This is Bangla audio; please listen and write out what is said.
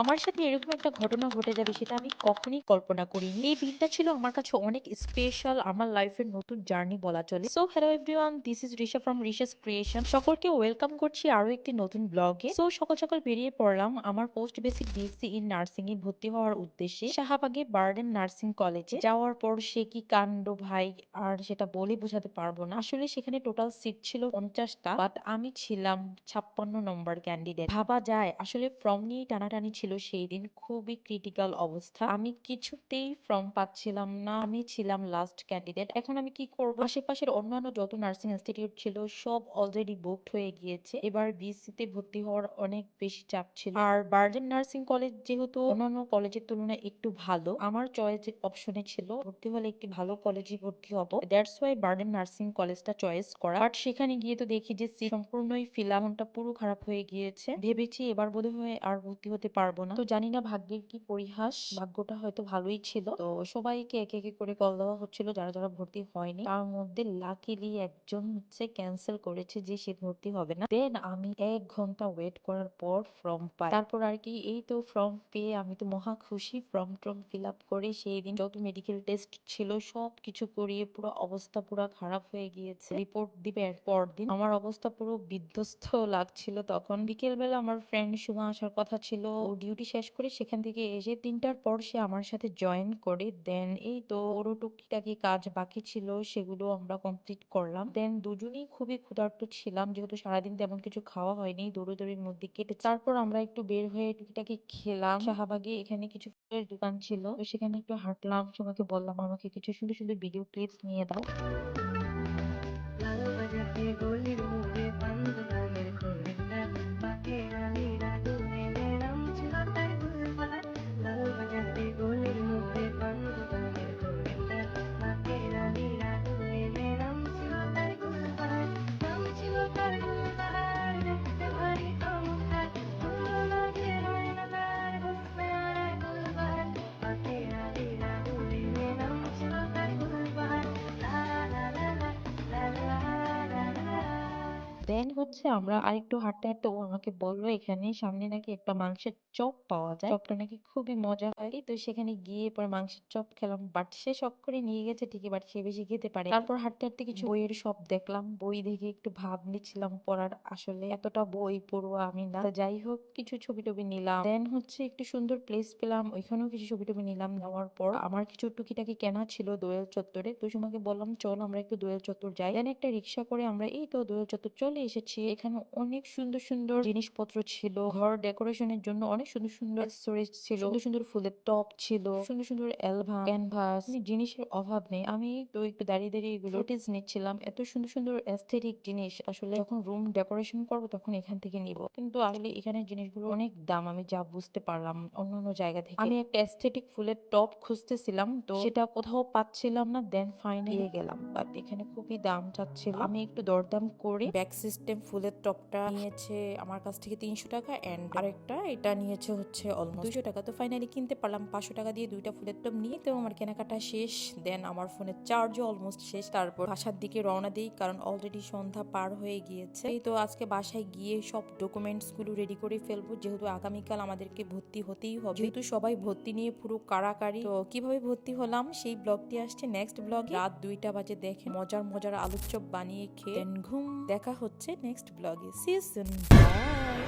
আমার সাথে এরকম একটা ঘটনা ঘটে যাবে সেটা আমি কখনোই কল্পনা করিনি। এই দিনটা ছিল আমার কাছে অনেক স্পেশাল আমার লাইফের নতুন জার্নি বলা চলে। So hello everyone this is Risha from Risha's creation. সকলকে ওয়েলকাম করছি আরও একটি নতুন ব্লগে। সো সকাল সকাল বেরিয়ে পড়লাম আমার post basic BSc in nursing এ ভর্তি হওয়ার উদ্দেশ্যে শাহবাগে বার্ডেন নার্সিং কলেজে যাওয়ার পর সে কি কাণ্ড ভাই আর সেটা বলে বোঝাতে পারব না। আসলে সেখানে টোটাল সিট ছিল পঞ্চাশটা বাট আমি ছিলাম ছাপ্পান্ন নম্বর ক্যান্ডিডেট ভাবা যায়, আসলে ফর্ম নিয়েই টানাটানি ছিল সেই দিন খুবই ক্রিটিক্যাল অবস্থা। আমি কিছুতেই ফর্ম পাচ্ছিলাম না। আমি ছিলাম লাস্ট ক্যান্ডিডেট এখন আমি কি করব? আশেপাশের অন্যান্য যত নার্সিং ইনস্টিটিউট ছিল, সব অলরেডি বুকড হয়ে গিয়েছে। এবার বিএসসি তে ভর্তি হওয়ার অনেক বেশি চাপ ছিল। আর বার্জেন নার্সিং কলেজ যেহেতু অন্যান্য কলেজের তুলনায় একটু ভালো, আমার চয়েস অপশনে ছিল, ভর্তি হলে একটি ভালো কলেজে ভর্তি হব। দ্যাটস ওয়াই বার্ডেন নার্সিং কলেজটা চয়েস করা। বাট সেখানে গিয়ে তো দেখি যে সম্পূর্ণই ফিল মনটা পুরো খারাপ হয়ে গিয়েছে। ভেবেছি এবার বোধহয় আর ভর্তি হতে পারব না। তো জানি না ভাগ্যের কি পরিহাস, ভাগ্যটা হয়তো ভালোই ছিল। তো সবাইকে একে একে করে কল দেওয়া হচ্ছিল, যারা যারা ভর্তি হয়নি। তার মধ্যে লাকিলি একজন হচ্ছে ক্যান্সেল করেছে যে সে ভর্তি হবে না। দেন আমি এক ঘণ্টা ওয়েট করার পর ফর্ম পাই। তারপর আর কি, এই তো ফর্ম পেয়ে আমি তো মহা খুশি। ফর্ম টর্ম ফিল আপ করে সেই দিন যত মেডিকেল টেস্ট ছিল সব কিছু করিয়ে পুরো অবস্থা পুরো খারাপ হয়ে গিয়েছে। রিপোর্ট দিবে এর পরদিন আমার অবস্থা পুরো বিধ্বস্ত লাগছিল তখন। বিকেল বেলা আমার ফ্রেন্ড সুমা আসার কথা ছিল। ডিউটি শেষ করে সেখান থেকে এসে তিনটার পর সে আমার সাথে জয়েন করে দেন এই তো ওরও টুকিটাকি কাজ বাকি ছিল, সেগুলো আমরা কমপ্লিট করলাম। দেন দুজনেই খুবই ক্ষুধার্ত ছিলাম, যেহেতু সারাদিন তেমন কিছু খাওয়া হয়নি, দৌড়োদৌড়ির মধ্যে কেটে তারপর আমরা একটু বের হয়ে টুকিটাকি খেলাম। শাহবাগে এখানে কিছু ফুলের দোকান ছিল সেখানে একটু হাঁটলাম। সুমাকে বললাম, আমাকে কিছু সুন্দর সুন্দর ভিডিও ক্লিপস নিয়ে দাও। দেন হচ্ছে আমরা আরেকটু হাঁটতে হাঁটতে ও আমাকে বলল এখানে সামনে নাকি একটা মাংসের চপ পাওয়া যায়। চপটা নাকি খুবই মজা হয়। তো সেখানে গিয়ে পরে মাংসের চপ খেলাম। বাট সে শখ করে নিয়ে গেছে, ঠিকই, বাট সে বেশি খেতে পারে তারপর হাঁটতে হাঁটতে কিছু বইয়ের শপ দেখলাম। বই দেখে একটু ভাব নিচ্ছিলাম পড়ার। আসলে এতটা বই পড়ুয়া আমি না। যাই হোক, কিছু ছবি টবি নিলাম। দেন হচ্ছে একটু সুন্দর প্লেস পেলাম। ওইখানেও কিছু ছবি টবি নিলাম নেওয়ার পর। আমার কিছু টুকিটাকি কেনা ছিল দোয়েল চত্বরে। তো তোমাকে বললাম, চল আমরা একটু দোয়েল চত্বর যাই। দেন একটা রিক্সা করে আমরা, এই তো দোয়েল চত্বর, চলে এসেছি। এখানে অনেক সুন্দর সুন্দর জিনিসপত্র ছিল। ঘর ডেকোরেশনের জন্য অনেক সুন্দর সুন্দর অ্যাক্সেসরিজ ছিল। সুন্দর সুন্দর ফুলের টপ ছিল। সুন্দর সুন্দর অ্যালবাম ক্যানভাস জিনিসের অভাব নেই। আমি তো একটু দাঁড়িয়ে দাঁড়িয়ে এগুলো নোটিস নিচ্ছিলাম। এত সুন্দর সুন্দর অ্যাস্থেটিক জিনিস আসলে যখন রুম ডেকোরেশন করব তখন এখান থেকে নিব। কিন্তু আসলে এখানে জিনিসগুলো অনেক দাম, আমি যা বুঝতে পারলাম অন্য অন্য জায়গা থেকে। আমি একটা অ্যাস্থেটিক ফুলের টপ খুঁজতেছিলাম। তো সেটা কোথাও পাচ্ছিলাম না দেন ফাইনালি গেলাম। বাট এখানে খুবই দাম চাচ্ছিল। আমি একটু দরদাম করে ব্যাক সিস্টেম ফুলের টপটা নিয়েছে আমার কাছ থেকে তিনশো টাকা এন্ড আরেকটা এটা নিয়েছে হচ্ছে অলমোস্ট দুশো টাকা। তো ফাইনালি কিনতে পারলাম পাঁচশো টাকা দিয়ে দুইটা ফুলের টপ নিয়ে। তো আমার কেনাকাটা শেষ দেন আমার ফোনের চার্জও অলমোস্ট শেষ। তারপর বাসার দিকে রওনা দিই, কারণ অলরেডি সন্ধ্যা পার হয়ে গিয়েছে। এই তো আজকে বাসায় গিয়ে সব ডকুমেন্টসগুলো রেডি করে ফেলব। যেহেতু আগামীকাল আমাদেরকে ভর্তি হতেই হবে। যেহেতু সবাই ভর্তি নিয়ে পুরো কারাকারি। তো কীভাবে ভর্তি হলাম সেই ব্লগটি আসছে নেক্সট ব্লগ রাত দুইটা বাজে দেখে মজার মজার আলুর চপ বানিয়ে খেয়ে ঘুম। দেখা হচ্ছে নেক্সট ব্লগে। Season by